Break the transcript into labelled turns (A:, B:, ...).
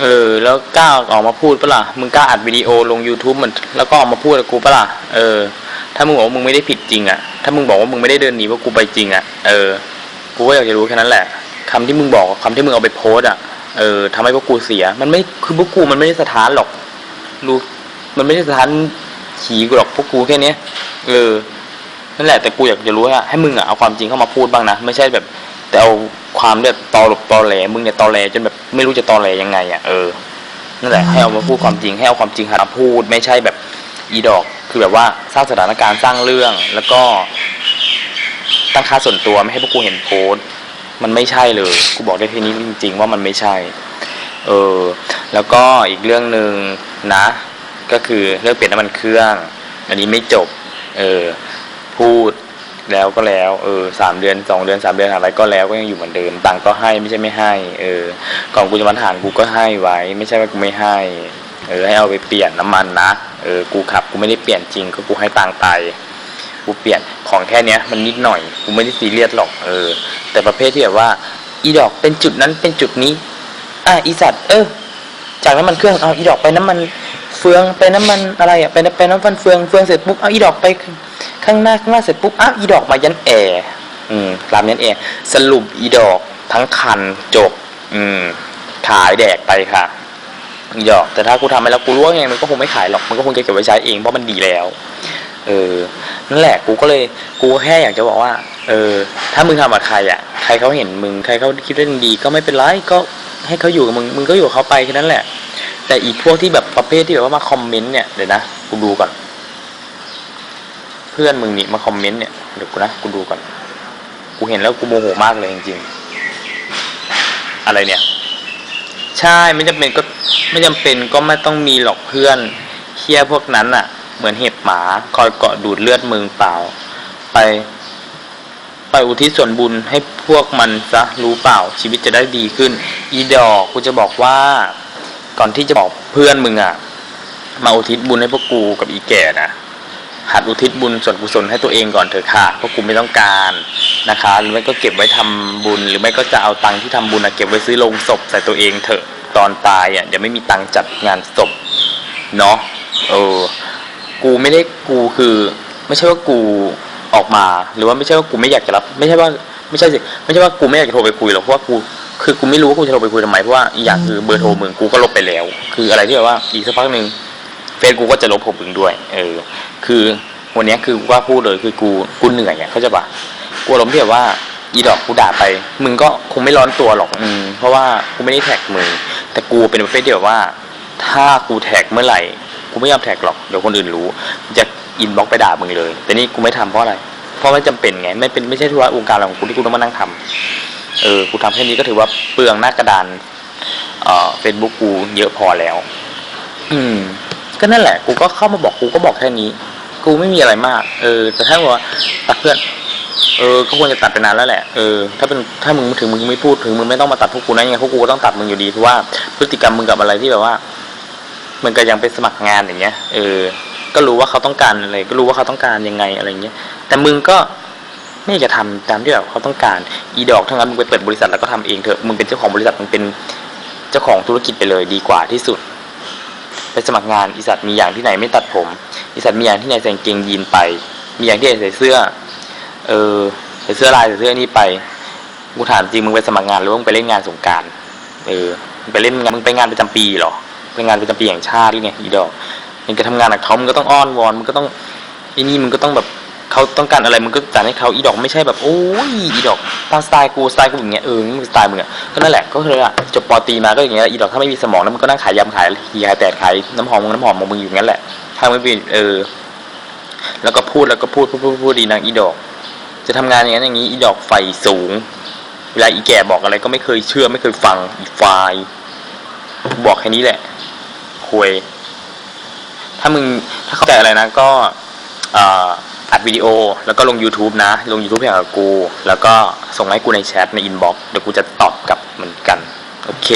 A: เออ แล้วกล้าออกมาพูดปะล่ะมึงกล้าอัดวิดีโอลง YouTube มือนแล้วก็ออกมาพูดกับกูปะล่ะเออ ถ้ามึงบอกว่ามึงไม่ได้ผิดจริงอะถ้ามึงบอกว่ามึงไม่ได้เดินหนีว่ากูไปจริงอะเออ กูก็อยากจะรู้แค่นั้นแหละคำที่มึงบอกกับคำที่มึงเอาไปโพสต์อะเออทำให้พวกกูเสีย มันไม่คือพวกกูมันไม่ได้สถานหรอกรู้มันไม่ได้สถานขี่กูหรอกพวกกูแค่เนี้ยเออนั่นแหละแต่กูอยากจะรู้ว่าให้มึงอะเอาความจริงเข้ามาพูดบ้างนะไม่ใช่แบบ แต่เอาความแบบตอหลบตอแหลมึงเนี่ยตอแหลจนแบบไม่รู้จะตอแหลยังไงอะเออนั่นแหละให้เอามาพูดความจริงให้เอาความจริงมาพูดไม่ใช่แบบอีดอก คือแบบว่าสร้างสถานการณ์สร้างเรื่อง แล้วก็ตั้งค่าส่วนตัวไม่ให้พวกกูเห็นโพส์มันไม่ใช่เลยกูบอกได้แค่นี้จริง ๆ ว่ามันไม่ใช่ เออ แล้วก็อีกเรื่องหนึ่งนะ ก็คือเรื่องเปลี่ยนน้ำมันเครื่อง อันนี้ไม่จบ เออ พูด แล้วก็แล้ว เออสามเดือนสองเดือนสามเดือนอะไรก็แล้วก็ยังอยู่เหมือนเดิมตังค์ก็ให้ไม่ใช่ไม่ให้ เออ ก่อนกูจะมาถานกูก็ให้ไว้ ไม่ใช่ว่ากูไม่ให้ เออให้เอาไปเปลี่ยนน้ำมันนะเออกูขับกูไม่ได้เปลี่ยนจริงก็กูให้ตังค์ไปกูเปลี่ยนของแค่เนี้ยมันนิดหน่อยกูไม่ได้ซีเรียสหรอกเออ แต่ประเภทที่แบบว่า อีดอกเป็นจุดนั้นเป็นจุดนี้ อะอีสัตว์เออ จากน้ำมันเครื่องเอาอีดอกไปน้ำมันเฟืองไปน้ำมันอะไรอะไปไปน้ำมันเฟืองเฟืองเสร็จปุ๊บเอาอีดอกไป ข้างหน้าข้างหน้าเสร็จปุ๊บอ้าวอีดอกมายันแอร์อืมรามยันแอร์สรุปอีดอกทั้งคันจบ อืม ขายแดกไปค่ะอีดอก แต่ถ้ากูทำไปแล้วกูรู้ว่าไงมันก็คงไม่ขายหรอกมันก็คงจะเก็บไว้ใช้เองเพราะมันดีแล้ว เออนั่นแหละกูก็เลยกูแค่อยากจะบอกว่า เออ ถ้ามึงทำกับใครอะใครเขาเห็นมึงใครเขาคิดว่ามึงดีก็ไม่เป็นไรก็ให้เขาอยู่กับมึงมึงก็อยู่กับเขาไปแค่นั้นแหละ แต่อีกพวกที่แบบประเภทที่แบบว่ามาคอมเมนต์เนี่ยเดี๋ยวนะกูดูก่อน เพื่อนมึงนี่มาคอมเมนต์เนี่ยเดี๋ยวกูนะกูดูก่อน กูเห็นแล้วกูโมโหมากเลยจริงๆ อะไรเนี่ย ใช่ไม่จำเป็นก็ไม่จำเป็นก็ไม่ต้องมีหรอกเพื่อนเคียพวกนั้นอะ เหมือนเห็บหมา คอยเกาะดูดเลือดมึงเปล่า ไป ไปอุทิศส่วนบุญให้พวกมันซะรู้เปล่าชีวิตจะได้ดีขึ้น อีดอกกูจะบอกว่า ก่อนที่จะบอกเพื่อนมึงอะ มาอุทิศบุญให้พวกกูกับอีแก่นะ หัดอุทิศบุญส่วนกุศลให้ตัวเองก่อนเถอะค่ะเพราะกูไม่ต้องการนะคะ หรือไม่ก็เก็บไว้ทำบุญ หรือไม่ก็จะเอาตังค์ที่ทำบุญอะเก็บไว้ซื้อโลงศพใส่ตัวเองเถอะตอนตายอะเดี๋ยวไม่มีตังค์จัดงานศพเนาะเออกูไม่ได้กูคือ ไม่ใช่ว่ากูออกมา หรือว่าไม่ใช่ว่ากูไม่อยากจะรับ ไม่ใช่ว่าไม่ใช่สิไม่ใช่ว่ากูไม่อยากจะโทรไปคุยหรอกเพราะว่ากูคือกูไม่รู้ว่ากูจะโทรไปคุยทำไมเพราะว่าอีกอย่างคือเบอร์โทรมึงกูก็ลบไปแล้ว คืออะไรที่แบบว่าอีกสักพักหนึ่ง เฟซกูก็จะลบผมมึงด้วย เออ คือวันนี้คือว่าพูดเลยคือกูกูเหนื่อยอะเขาใจปะกูอารมณ์ที่แบบว่าอีดอกกูด่าไป มึงก็คงไม่ร้อนตัวหรอกอืมเพราะว่ากูไม่ได้แท็กมึงแต่กูเป็นประเภทที่แบบว่า ถ้ากูแท็กเมื่อไหร่กูไม่ยอมแท็กหรอกเดี๋ยวคนอื่นรู้จะอินบล็อกไปด่ามึงเลย แต่นี่กูไม่ทำเพราะอะไร เพราะไม่จำเป็นไงไม่เป็นไม่ใช่ธุระวงการของกูที่กูต้องมานั่งทำเออกูทำแค่นี้ก็ถือว่าเปลืองหน้ากระดานเอ่อเฟซบุ๊กกูเยอะพอแล้ว อืม ก็นั่นแหละ กูก็เข้ามาบอกกูก็บอกแค่นี้ กูไม่มีอะไรมาก เออ แต่ถ้าว่าตัดเพื่อน เออก็ควรจะตัดไปนานแล้วแหละ เออ ถ้าเป็นถ้ามึงถึงมึงไม่พูดถึงมึงไม่ต้องมาตัดพวกกูนะยังไงพวกกูก็ต้องตัดมึงอยู่ดีเพราะว่าพฤติกรรมมึงกับอะไรที่แบบว่ามันก็ยังไปสมัครงานอย่างเงี้ย เออ ก็รู้ว่าเขาต้องการอะไร ก็รู้ว่าเขาต้องการยังไงอะไรเงี้ย แต่มึงก็ไม่จะทำตามที่แบบเขาต้องการ อีดอกทั้งนั้นมึงไปเปิดบริษัทแล้วก็ทำเองเถอะ มึงเป็นเจ้าของบริษัท มึงเป็นเจ้าของธุรกิจไปเลยดีกว่าที่สุด ไปสมัครงานอีสัตว์มีอย่างที่ไหนไม่ตัดผมอีสัตว์มีอย่างที่ไหนใส่เกงยีนไป มีอย่างที่ไหนใส่เสื้อ เออใส่เสื้อลายใส่เสื้อนี่ไปกูถามจริงมึงไปสมัครงานหรือว่ามึงไปเล่นงานสงการเออไปเล่นงานมึงไปงานประจำปีหรอไปงานประจำปีแห่งชาติหรือไงอีดอกมึงจะทำงานกับเขามึงก็ต้องอ้อนวอนมึงก็ต้องอีนี่มึงก็ต้องแบบ เขาต้องการอะไรมึงก็จ่ายให้เขาอีดอกไม่ใช่แบบโอ้ยอีดอกตามสไตล์กูสไตล์กูอย่างเงี้ยเออสไตล์มึงอะก็นั่นแหละก็คืออะจบปอตีมาก็อย่างเงี้ยอีดอกถ้าไม่มีสมองแล้วมึงก็นั่งขายยำขายยายแต่ขายน้ำหอมมึงน้ำหอมของมึงอยู่งนั้นแหละถ้าไม่เป็นเออ แล้วก็พูดแล้วก็พูดพูดพูดพูดดีนางอีดอก จะทำงานอย่างนั้นอย่างนี้อีดอกไฟสูง เวลาอีแก่บอกอะไรก็ไม่เคยเชื่อไม่เคยฟังอีไฟบอกแค่นี้แหละคุยถ้ามึงถ้าเข้าใจอะไรนะก็อ่อ อัดวิดีโอ แล้วก็ลง YouTube นะ ลง YouTube ให้กับกู แล้วก็ส่งให้กูในแชทในอินบ็อกซ์เดี๋ยวกูจะตอบกลับเหมือนกัน โอเค